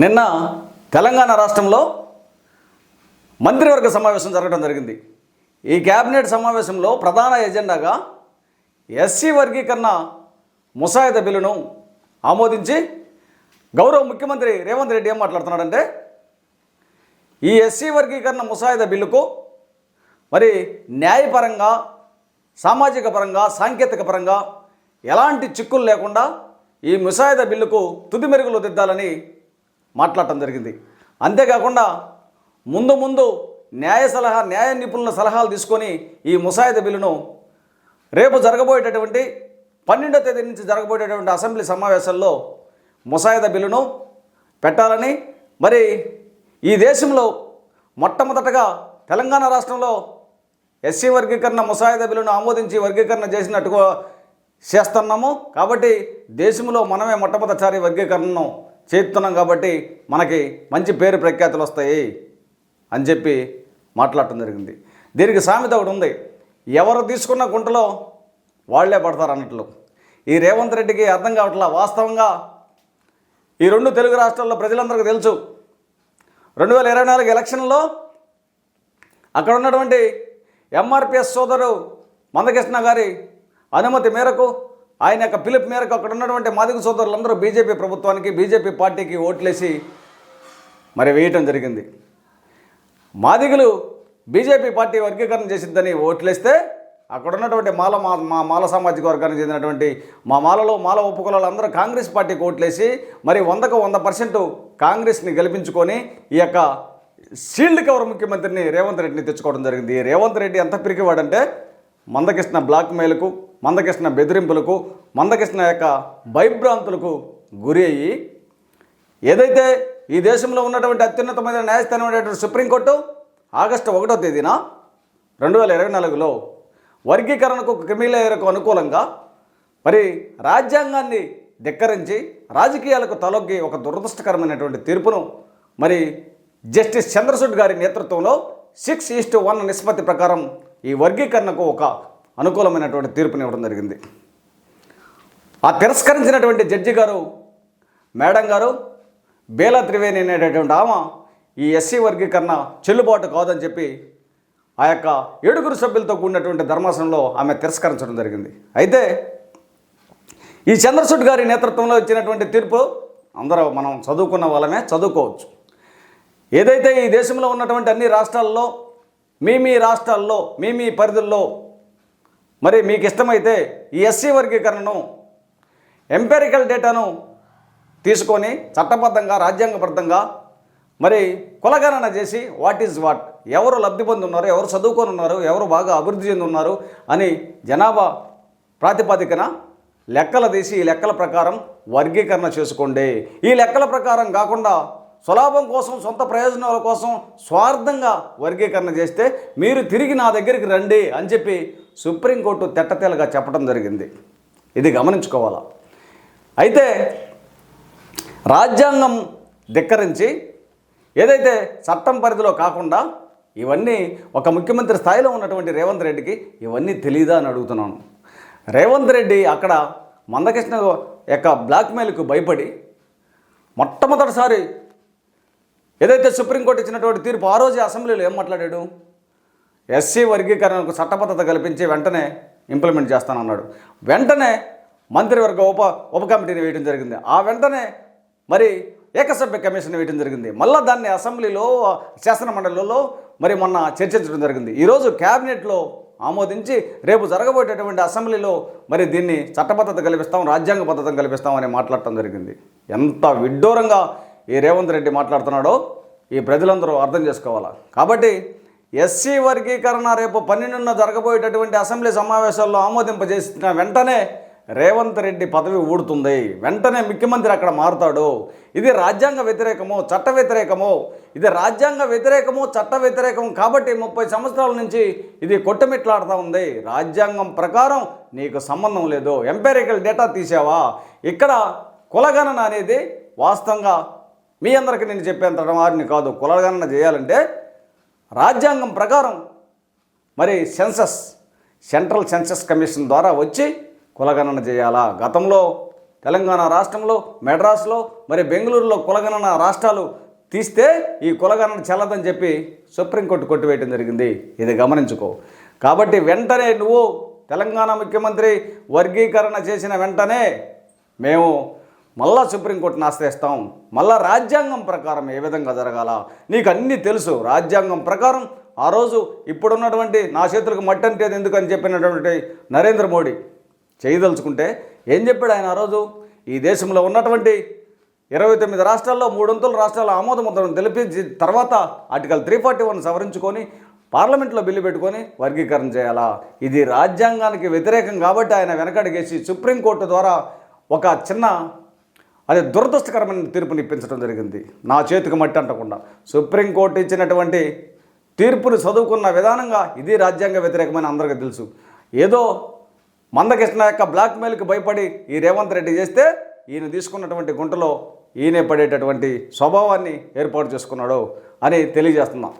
నిన్న తెలంగాణ రాష్ట్రంలో మంత్రివర్గ సమావేశం జరగడం జరిగింది. ఈ క్యాబినెట్ సమావేశంలో ప్రధాన ఎజెండాగా ఎస్సీ వర్గీకరణ ముసాయిదా బిల్లును ఆమోదించి గౌరవ ముఖ్యమంత్రి రేవంత్ రెడ్డి ఏం మాట్లాడుతున్నాడంటే ఈ ఎస్సీ వర్గీకరణ ముసాయిదా బిల్లుకు మరి న్యాయపరంగా సామాజిక పరంగా సాంకేతిక పరంగా ఎలాంటి చిక్కులు లేకుండా ఈ ముసాయిదా బిల్లుకు తుది మెరుగులు దిద్దాలని మాట్లాడటం జరిగింది. అంతేకాకుండా ముందు ముందు న్యాయ సలహా న్యాయ నిపుణుల సలహాలు తీసుకొని ఈ ముసాయిదా బిల్లును రేపు జరగబోయేటటువంటి పన్నెండో తేదీ నుంచి జరగబోయేటటువంటి అసెంబ్లీ సమావేశాల్లో ముసాయిదా బిల్లును పెట్టాలని మరి ఈ దేశంలో మొట్టమొదటగా తెలంగాణ రాష్ట్రంలో ఎస్సీ వర్గీకరణ ముసాయిదా బిల్లును ఆమోదించి వర్గీకరణ చేసినట్టుగా చేస్తున్నాము. కాబట్టి దేశంలో మనమే మొట్టమొదటిసారి వర్గీకరణను చేస్తున్నాం కాబట్టి మనకి మంచి పేరు ప్రఖ్యాతులు వస్తాయి అని చెప్పి మాట్లాడటం జరిగింది. దీనికి సామెత ఒకటి ఉంది. ఎవరు తీసుకున్న గుంటలో వాళ్ళే పడతారు అన్నట్లు. ఈ రేవంత్ రెడ్డికి అర్థం కావట్లా? వాస్తవంగా ఈ రెండు తెలుగు రాష్ట్రాల్లో ప్రజలందరికీ తెలుసు. రెండు వేల ఇరవై నాలుగు ఎలక్షన్లో అక్కడ ఉన్నటువంటి ఎంఆర్పిఎస్ సోదరు మందకృష్ణ గారి అనుమతి మేరకు ఆయన యొక్క పిలుపు మేరకు అక్కడ ఉన్నటువంటి మాదిగ సోదరులందరూ బీజేపీ ప్రభుత్వానికి బీజేపీ పార్టీకి ఓట్లేసి మరి వేయటం జరిగింది. మాదిగలు బీజేపీ పార్టీ వర్గీకరణ చేసిద్దని ఓట్లేస్తే అక్కడ ఉన్నటువంటి మాల మా మా మాల సామాజిక వర్గానికి చెందినటువంటి మా మాలలో మాల ఒప్పుకుల అందరూ కాంగ్రెస్ పార్టీకి ఓట్లేసి మరి వందకు వంద పర్సెంట్ కాంగ్రెస్ని గెలిపించుకొని ఈ యొక్క షీల్డ్ కవర్ ముఖ్యమంత్రిని రేవంత్ రెడ్డిని తెచ్చుకోవడం జరిగింది. రేవంత్ రెడ్డి ఎంత పిరికివాడంటే మందకృష్ణ బ్లాక్ మెయిల్కు మందకృష్ణ బెదిరింపులకు మందకృష్ణ యొక్క భయభ్రాంతులకు గురి అయ్యి ఏదైతే ఈ దేశంలో ఉన్నటువంటి అత్యున్నతమైన న్యాయస్థానమైనటువంటి సుప్రీంకోర్టు ఆగస్టు ఒకటో తేదీన రెండు వేల ఇరవై నాలుగులో వర్గీకరణకు క్రిమిలేయర్కు అనుకూలంగా మరి రాజ్యాంగాన్ని ధిక్కరించి రాజకీయాలకు తలొగ్గి ఒక దురదృష్టకరమైనటువంటి తీర్పును మరి జస్టిస్ చంద్రచూడ్ గారి నేతృత్వంలో సిక్స్ ఈస్ట్ వన్ నిష్పత్తి ప్రకారం ఈ వర్గీకరణకు ఒక అనుకూలమైనటువంటి తీర్పునివ్వడం జరిగింది. ఆ తిరస్కరించినటువంటి జడ్జి గారు మేడం గారు బేలా త్రివేణి అనేటటువంటి ఆమె ఈ ఎస్సీ వర్గీకరణ చెల్లుబాటు కాదని చెప్పి ఆ యొక్క ఏడుగురు సభ్యులతో కూడినటువంటి ధర్మాసనంలో ఆమె తిరస్కరించడం జరిగింది. అయితే ఈ చంద్రచూడ్ గారి నేతృత్వంలో ఇచ్చినటువంటి తీర్పు అందరూ మనం చదువుకున్న వాళ్ళమే చదువుకోవచ్చు. ఏదైతే ఈ దేశంలో ఉన్నటువంటి అన్ని రాష్ట్రాల్లో మీ మీ రాష్ట్రాల్లో మీ మీ పరిధుల్లో మరి మీకు ఇష్టమైతే ఈ ఎస్సీ వర్గీకరణను ఎంపెరికల్ డేటాను తీసుకొని చట్టబద్ధంగా రాజ్యాంగబద్ధంగా మరి కులగణన చేసి వాట్ ఈజ్ వాట్ ఎవరు లబ్ధి పొంది ఉన్నారు ఎవరు చదువుకొని ఉన్నారు ఎవరు బాగా అభివృద్ధి చెందున్నారు అని జనాభా ప్రాతిపదికన లెక్కలు తీసి ఈ లెక్కల ప్రకారం వర్గీకరణ చేసుకోండి. ఈ లెక్కల ప్రకారం కాకుండా స్వలాభం కోసం సొంత ప్రయోజనాల కోసం స్వార్థంగా వర్గీకరణ చేస్తే మీరు తిరిగి నా దగ్గరికి రండి అని చెప్పి సుప్రీంకోర్టు తెట్టతేలుగా చెప్పడం జరిగింది. ఇది గమనించుకోవాలా? అయితే రాజ్యాంగం ధిక్కరించి ఏదైతే చట్టం పరిధిలో కాకుండా ఇవన్నీ ఒక ముఖ్యమంత్రి స్థాయిలో ఉన్నటువంటి రేవంత్ రెడ్డికి ఇవన్నీ తెలియదా అని అడుగుతున్నాను. రేవంత్ రెడ్డి అక్కడ మందకృష్ణ యొక్క బ్లాక్మెయిల్కు భయపడి మొట్టమొదటిసారి ఏదైతే సుప్రీంకోర్టు ఇచ్చినటువంటి తీర్పు ఆ రోజే అసెంబ్లీలో ఏం మాట్లాడాడు? ఎస్సీ వర్గీకరణకు చట్టబద్ధత కల్పించి వెంటనే ఇంప్లిమెంట్ చేస్తానన్నాడు. వెంటనే మంత్రివర్గ ఉప ఉప కమిటీని వేయడం జరిగింది. ఆ వెంటనే మరి ఏకసభ్య కమిషన్ వేయడం జరిగింది. మళ్ళీ దాన్ని అసెంబ్లీలో శాసన మండలిలో మరి మొన్న చర్చించడం జరిగింది. ఈరోజు క్యాబినెట్లో ఆమోదించి రేపు జరగబోయేటటువంటి అసెంబ్లీలో మరి దీన్ని చట్టబద్ధత కల్పిస్తాం రాజ్యాంగ పద్ధతం కల్పిస్తాం అని మాట్లాడటం జరిగింది. ఎంత విడ్డూరంగా ఈ రేవంత్ రెడ్డి మాట్లాడుతున్నాడో ఈ ప్రజలందరూ అర్థం చేసుకోవాలా? కాబట్టి ఎస్సీ వర్గీకరణ రేపు పన్నెండున జరగబోయేటటువంటి అసెంబ్లీ సమావేశాల్లో ఆమోదింపజేసిన వెంటనే రేవంత్ రెడ్డి పదవి ఊడుతుంది. వెంటనే ముఖ్యమంత్రి అక్కడ మారుతాడు. ఇది రాజ్యాంగ వ్యతిరేకము చట్ట వ్యతిరేకము? ఇది రాజ్యాంగ వ్యతిరేకము చట్ట వ్యతిరేకం కాబట్టి ముప్పై సంవత్సరాల నుంచి ఇది కొట్టుమిట్లాడుతూ ఉంది. రాజ్యాంగం ప్రకారం నీకు సంబంధం లేదు. ఎంపెరికల్ డేటా తీసావా? ఇక్కడ కులగణన అనేది వాస్తవంగా మీ అందరికీ నేను చెప్పేంత వారిని కాదు. కులగణన చేయాలంటే రాజ్యాంగం ప్రకారం మరి సెన్సస్ సెంట్రల్ సెన్సస్ కమిషన్ ద్వారా వచ్చి కులగణన చేయాలా? గతంలో తెలంగాణ రాష్ట్రంలో మెడ్రాస్లో మరి బెంగళూరులో కులగణన రాష్ట్రాలు తీస్తే ఈ కులగణన చెల్లదని చెప్పి సుప్రీంకోర్టు కొట్టివేయడం జరిగింది. ఇది గమనించుకో. కాబట్టి వెంటనే నువ్వు తెలంగాణ ముఖ్యమంత్రి వర్గీకరణ చేసిన వెంటనే మేము మళ్ళా సుప్రీంకోర్టును ఆశ్రయిస్తాం. మళ్ళా రాజ్యాంగం ప్రకారం ఏ విధంగా జరగాల? నీకు అన్నీ తెలుసు. రాజ్యాంగం ప్రకారం ఆ రోజు ఇప్పుడున్నటువంటి నా చేతులకు మట్టి అంటేది ఎందుకని చెప్పినటువంటి నరేంద్ర మోడీ చేయదలుచుకుంటే ఏం చెప్పాడు ఆయన ఆ రోజు? ఈ దేశంలో ఉన్నటువంటి ఇరవై తొమ్మిది రాష్ట్రాల్లో మూడొంతుల రాష్ట్రాల ఆమోదముద్రను తెలిపించి తర్వాత ఆర్టికల్ త్రీ ఫార్టీ వన్ సవరించుకొని పార్లమెంట్లో బిల్లు పెట్టుకొని వర్గీకరణ చేయాలా? ఇది రాజ్యాంగానికి వ్యతిరేకం కాబట్టి ఆయన వెనకడిగేసి సుప్రీంకోర్టు ద్వారా ఒక చిన్న అది దురదృష్టకరమైన తీర్పుని ఇప్పించడం జరిగింది. నా చేతికి మట్టి అంటకుండా. సుప్రీంకోర్టు ఇచ్చినటువంటి తీర్పుని చదువుకున్న విధానంగా ఇది రాజ్యాంగ వ్యతిరేకమైన అందరికీ తెలుసు. ఏదో మందకృష్ణ యొక్క బ్లాక్మెయిల్కి భయపడి ఈ రేవంత్ రెడ్డి చేస్తే ఈయన తీసుకున్నటువంటి గుంటలో ఈయనే పడేటటువంటి స్వభావాన్ని ఏర్పాటు చేసుకున్నాడు అని తెలియజేస్తున్నాం.